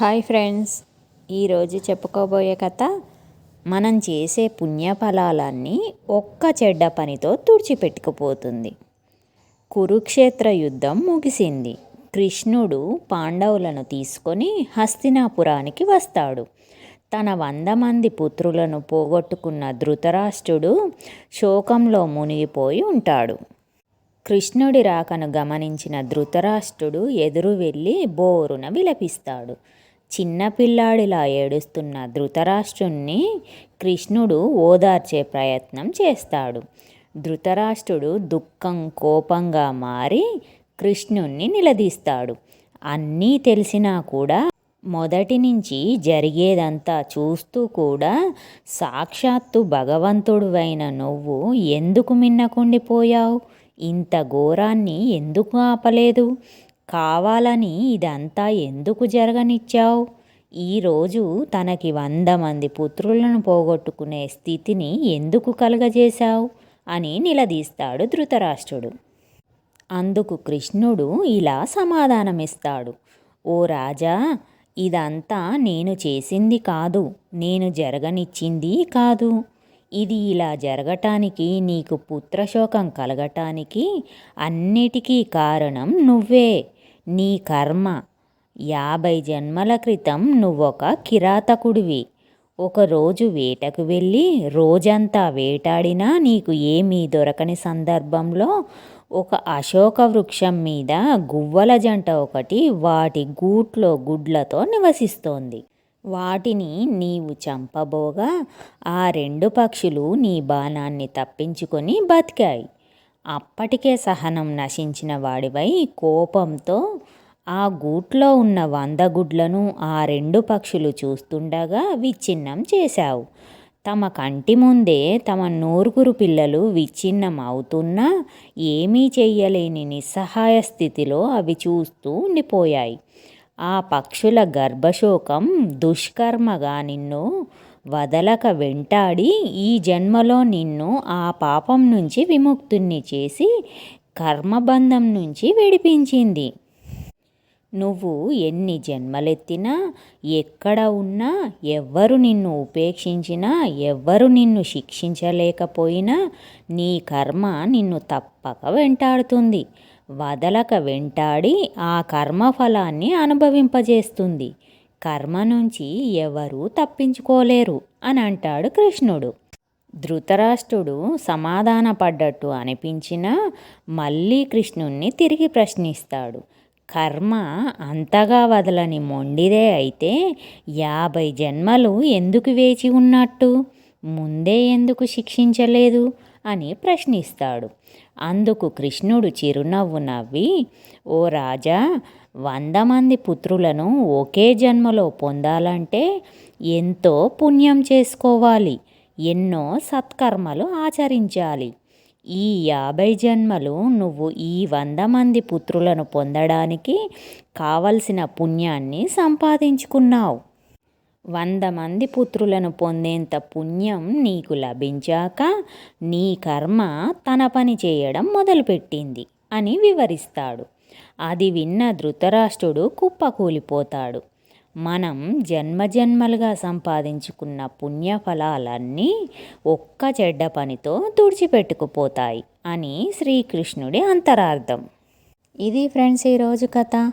Hi friends. ఈరోజు చెప్పుకోబోయే కథ మనం చేసే పుణ్యఫలాలన్నీ ఒక్క చెడ్డ పనితో తుడిచిపెట్టుకుపోతుంది. కురుక్షేత్ర యుద్ధం ముగిసింది. కృష్ణుడు పాండవులను తీసుకొని హస్తినాపురానికి వస్తాడు. తన వంద మంది పుత్రులను పోగొట్టుకున్న ధృతరాష్ట్రుడు శోకంలో మునిగిపోయి ఉంటాడు. కృష్ణుడి రాకను గమనించిన ధృతరాష్ట్రుడు ఎదురు వెళ్ళి బోరున విలపిస్తాడు. చిన్నపిల్లాడిలా ఏడుస్తున్న ధృతరాష్ట్రుణ్ణి కృష్ణుడు ఓదార్చే ప్రయత్నం చేస్తాడు. ధృతరాష్ట్రుడు దుఃఖం కోపంగా మారి కృష్ణుణ్ణి నిలదీస్తాడు. అన్నీ తెలిసినా కూడా మొదటి నుంచి జరిగేదంతా చూస్తూ కూడా సాక్షాత్తు భగవంతుడువైన నువ్వు ఎందుకు మిన్నకుండిపోయావు? ఇంత ఘోరాన్ని ఎందుకు ఆపలేదు? కావాలని ఇదంతా ఎందుకు జరగనిచ్చావు? ఈరోజు తనకి వంద మంది పుత్రులను పోగొట్టుకునే స్థితిని ఎందుకు కలగజేశావు? అని నిలదీస్తాడు ధృతరాష్ట్రుడు. అందుకు కృష్ణుడు ఇలా సమాధానమిస్తాడు. ఓ రాజా ఇదంతా నేను చేసింది కాదు నేను జరగనిచ్చింది కాదు. ఇది ఇలా జరగటానికి నీకు పుత్రశోకం కలగటానికి అన్నిటికీ కారణం నువ్వే. నీ కర్మ. యాభై జన్మల క్రితం నువ్వొక కిరాతకుడివి. ఒకరోజు వేటకు వెళ్ళి రోజంతా వేటాడినా నీకు ఏమీ దొరకని సందర్భంలో ఒక అశోక వృక్షం మీద గువ్వల జంట ఒకటి వాటి గూట్లో గుడ్లతో నివసిస్తోంది. వాటిని నీవు చంపబోగా ఆ రెండు పక్షులు నీ బాణాన్ని తప్పించుకొని బతికాయి. అప్పటికే సహనం నశించిన వాడివై కోపంతో ఆ గూట్లో ఉన్న వంద గుడ్లను ఆ రెండు పక్షులు చూస్తుండగా విచ్ఛిన్నం చేశావు. తమ కంటి ముందే తమ నూరుగురు పిల్లలు విచ్ఛిన్నం అవుతున్నా ఏమీ చెయ్యలేని నిస్సహాయ స్థితిలో అవి చూస్తూ ఉండిపోయాయి. ఆ పక్షుల గర్భశోకం దుష్కర్మగా నిన్ను వదలక వెంటాడి ఈ జన్మలో నిన్ను ఆ పాపం నుంచి విముక్తుణ్ణి చేసి కర్మబంధం నుంచి విడిపించింది. నువ్వు ఎన్ని జన్మలెత్తినా ఎక్కడ ఉన్నా ఎవ్వరు నిన్ను ఉపేక్షించినా ఎవ్వరు నిన్ను శిక్షించలేకపోయినా నీ కర్మ నిన్ను తప్పక వెంటాడుతుంది. వదలక వెంటాడి ఆ కర్మఫలాన్ని అనుభవింపజేస్తుంది. కర్మ నుంచి ఎవరూ తప్పించుకోలేరు అని అంటాడు కృష్ణుడు. ధృతరాష్ట్రుడు సమాధానపడ్డట్టు అనిపించినా మళ్ళీ కృష్ణుణ్ణి తిరిగి ప్రశ్నిస్తాడు. కర్మ అంతగా వదలని మొండిదే అయితే యాభై జన్మలు ఎందుకు వేచి ఉన్నట్టు? ముందే ఎందుకు శిక్షించలేదు? అని ప్రశ్నిస్తాడు. అందుకు కృష్ణుడు చిరునవ్వు నవ్వి ఓ రాజా వంద మంది పుత్రులను ఒకే జన్మలో పొందాలంటే ఎంతో పుణ్యం చేసుకోవాలి. ఎన్నో సత్కర్మలు ఆచరించాలి. ఈ యాభై జన్మలు నువ్వు ఈ వంద మంది పుత్రులను పొందడానికి కావలసిన పుణ్యాన్ని సంపాదించుకున్నావు. వంద మంది పుత్రులను పొందేంత పుణ్యం నీకు లభించాక నీ కర్మ తన పని చేయడం మొదలుపెట్టింది అని వివరిస్తాడు. అది విన్న ధృతరాష్ట్రుడు కుప్పకూలిపోతాడు. మనం జన్మజన్మలుగా సంపాదించుకున్న పుణ్యఫలాలన్నీ ఒక్క చెడ్డ పనితో తుడిచిపెట్టుకుపోతాయి అని శ్రీకృష్ణుడి అంతరార్థం. ఇది ఫ్రెండ్స్ ఈరోజు కథ.